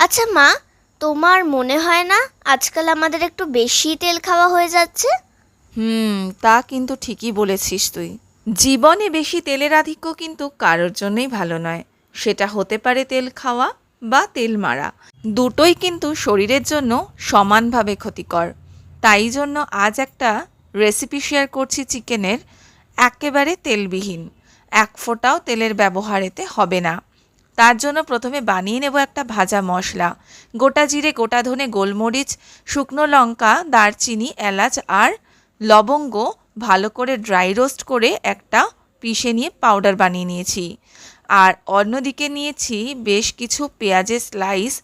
আচ্ছা মা, তোমার মনে হয় না আজকাল আমাদের একটু বেশি তেল খাওয়া হয়ে যাচ্ছে? হুম, তা কিন্তু ঠিকই বলেছিস তুই। জীবনে বেশি তেলের আধিক্য কিন্তু কারোর জন্যই ভালো নয়। সেটা হতে পারে তেল খাওয়া বা তেল মারা। দুটোই কিন্তু শরীরের জন্য সমানভাবে ক্ষতিকর। তাই জন্য আজ একটা রেসিপি শেয়ার করছি চিকেনের একেবারে তেলবিহীন। এক ফোঁটাও তেলের ব্যবহার এতে হবে না। তার জন্য প্রথমে বানিয়ে নেব একটা ভাজা মশলা। গোটা জিরে, গোটা ধনে, গোলমরিচ, শুকনো লঙ্কা, দারচিনি, এলাচ আর লবঙ্গ ভালো করে ড্রাই রোস্ট করে একটা পিষে নিয়ে পাউডার বানিয়ে নিয়েছি। আর অন্যদিকে নিয়েছি বেশ কিছু পেঁয়াজের স্লাইস।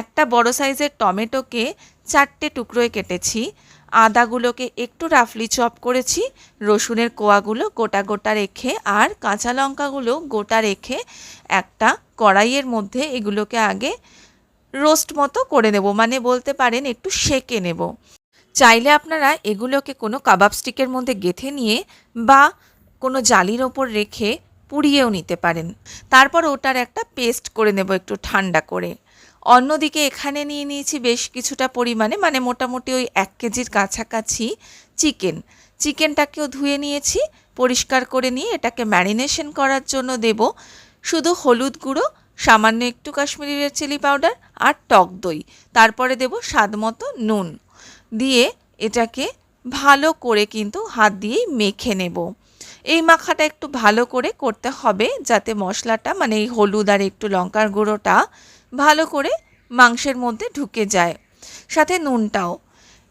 একটা বড় সাইজের টমেটোকে চারটে টুকরোয় কেটেছি। আদাগুলোকে একটু রাফলি চপ করেছি, রসুনের কোয়াগুলো গোটা গোটা রেখে আর কাঁচা লঙ্কাগুলো গোটা রেখে একটা কড়াইয়ের মধ্যে এগুলোকে আগে রোস্ট মতো করে নেব মানে বলতে পারেন একটু সেকে নেব। চাইলে আপনারা এগুলোকে কোনো কাবাব স্টিকের মধ্যে গেঁথে নিয়ে বা কোনো জালির ওপর রেখে পুড়িয়েও নিতে পারেন। তারপর ওটার একটা পেস্ট করে নেব একটু ঠান্ডা করে। অন্যদিকে এখানে নিয়ে নিয়েছি বেশ কিছুটা পরিমাণে মানে মোটামুটি ওই এক কেজির কাছাকাছি চিকেন। চিকেনটাকেও ধুয়ে নিয়েছি, পরিষ্কার করে নিয়ে এটাকে ম্যারিনেশন করার জন্য দেব শুধু হলুদ গুঁড়ো, সামান্য একটু কাশ্মীরি রেড চিলি পাউডার আর টক দই। তারপরে দেব স্বাদ মতো নুন। দিয়ে এটাকে ভালো করে কিন্তু হাত দিয়েই মেখে নেব। এই মাখাটা একটু ভালো করে করতে হবে যাতে মশলাটা মানে এই হলুদ আর একটু লঙ্কার গুঁড়োটা ভালো করে মাংসের মধ্যে ঢুকে যায়। সাথে নুনটাও।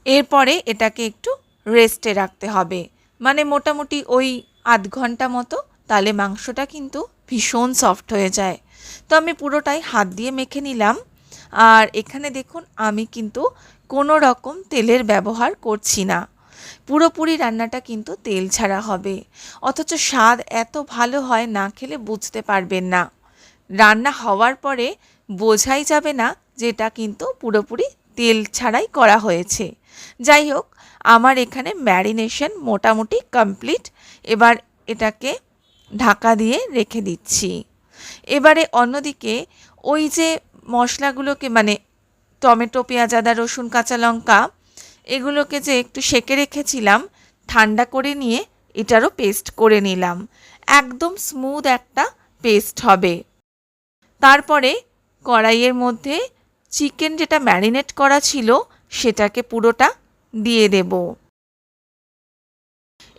এরপরে এটাকে একটু রেস্টে রাখতে হবে। মানে মোটামুটি ওই আধ ঘণ্টা মতো, তাহলে মাংসটা কিন্তু ভীষণ সফট হয়ে যায়। তো আমি পুরোটাই হাত দিয়ে মেখে নিলাম। আর এখানে দেখুন, আমি কিন্তু কোনো রকম তেলের ব্যবহার করছি না। পুরোপুরি রান্নাটা কিন্তু তেল ছাড়া হবে। অথচ স্বাদ এত ভালো হয় না খেলে বুঝতে পারবেন না। রান্না হওয়ার পরে বোঝাই যাবে না যে এটা কিন্তু পুরোপুরি তেল ছাড়াই করা হয়েছে। যাই হোক, আমার এখানে ম্যারিনেশন মোটামুটি কমপ্লিট। এবার এটাকে ঢাকা দিয়ে রেখে দিচ্ছি। এবারে অন্যদিকে ওই যে মশলাগুলোকে মানে টমেটো, পেঁয়াজ, আদা, রসুন, কাঁচা লঙ্কা, এগুলোকে যে একটু সেকে রেখেছিলাম, ঠান্ডা করে নিয়ে এটারও পেস্ট করে নিলাম। একদম স্মুথ একটা পেস্ট হবে। তারপরে কড়াইয়ের মধ্যে চিকেন যেটা ম্যারিনেট করা ছিল সেটাকে পুরোটা দিয়ে দেব।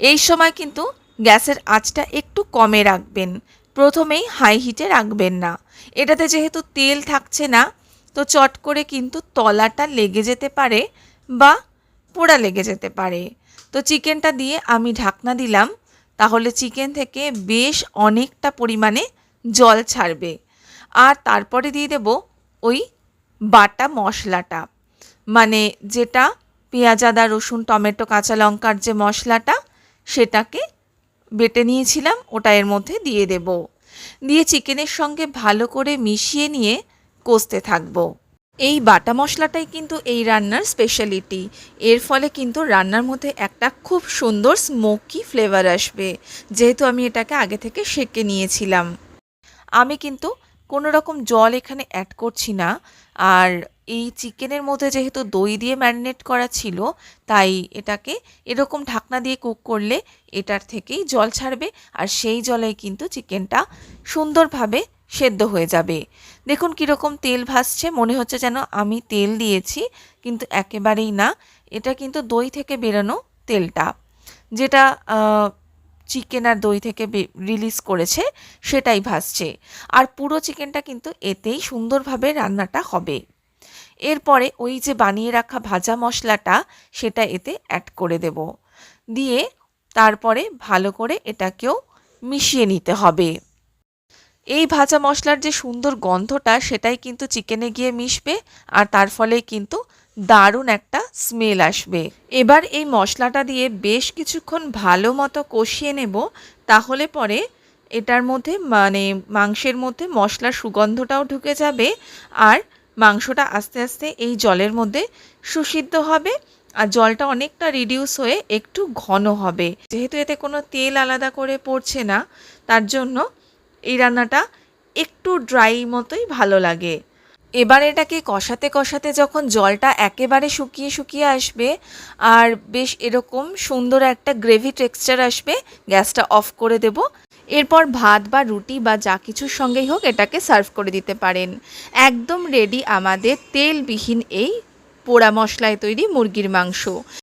এই সময় কিন্তু গ্যাসের আঁচটা একটু কমে রাখবেন। প্রথমেই হাই হিটে রাখবেন না। এটাতে যেহেতু তেল থাকছে না, তো চট করে কিন্তু তলাটা লেগে যেতে পারে বা পোড়া লেগে যেতে পারে। তো চিকেনটা দিয়ে আমি ঢাকনা দিলাম, তাহলে চিকেন থেকে বেশ অনেকটা পরিমাণে জল ছাড়বে। আর তারপরে দিয়ে দেব ওই বাটা মশলাটা। মানে যেটা পেঁয়াজ, আদা, রসুন, টমেটো, কাঁচা লঙ্কার যে মশলাটা, সেটাকে বেটে নিয়েছিলাম, ওটা এর মধ্যে দিয়ে দেব। দিয়ে চিকেনের সঙ্গে ভালো করে মিশিয়ে নিয়ে কষতে থাকব। এই বাটা মশলাটাই কিন্তু এই রান্নার স্পেশালিটি এর ফলে কিন্তু রান্নার মধ্যে একটা খুব সুন্দর স্মোকি ফ্লেভার আসবে। যেহেতু আমি এটাকে আগে থেকে সেঁকে নিয়েছিলাম। আমি কিন্তু কোনো রকম জল এখানে অ্যাড করছি না। আর এই চিকেনের মধ্যে যেহেতু দই দিয়ে ম্যারিনেট করা ছিল, তাই এটাকে এরকম ঢাকনা দিয়ে কুক করলে এটার থেকেই জল ছাড়বে আর সেই জলেই কিন্তু চিকেনটা সুন্দরভাবে সেদ্ধ হয়ে যাবে। দেখুন কীরকম তেল ভাসছে, মনে হচ্ছে যেন আমি তেল দিয়েছি, কিন্তু একেবারেই না। এটা কিন্তু দই থেকে বেরোনো তেলটা। যেটা চিকেন আর দই থেকে রিলিজ করেছে, সেটাই ভাসছে আর পুরো চিকেনটা কিন্তু এতেই সুন্দরভাবে রান্নাটা হবে। এরপরে ওই যে বানিয়ে রাখা ভাজা মশলাটা, সেটা এতে অ্যাড করে দেব। দিয়ে তারপরে ভালো করে এটাকেও মিশিয়ে নিতে হবে। এই ভাজা মশলার যে সুন্দর গন্ধটা, সেটাই কিন্তু চিকেনে গিয়ে মিশবে, আর তার ফলে কিন্তু দারুণ একটা স্মেল আসবে। এবার এই মশলাটা দিয়ে বেশ কিছুক্ষণ ভালো মতো কষিয়ে নেব, তাহলে পরে এটার মধ্যে মানে মাংসের মধ্যে মশলার সুগন্ধটাও ঢুকে যাবে আর মাংসটা আস্তে আস্তে এই জলের মধ্যে সুসিদ্ধ হবে আর জলটা অনেকটা রিডিউস হয়ে একটু ঘন হবে। যেহেতু এতে কোনো তেল আলাদা করে পড়ছে না, তার জন্য এই রান্নাটা একটু ড্রাই মতোই ভালো লাগে। এবার এটাকে কষাতে কষাতে যখন জলটা একেবারে শুকিয়ে শুকিয়ে আসবে, আর বেশ এরকম সুন্দর একটা গ্রেভি টেক্সচার আসবে, গ্যাসটা অফ করে দেব। এরপর ভাত বা রুটি বা যা কিছুর সঙ্গেই হোক এটাকে সার্ভ করে দিতে পারেন। একদম রেডি আমাদের তেলবিহীন এই পোড়া মশলায় তৈরি মুরগির মাংস।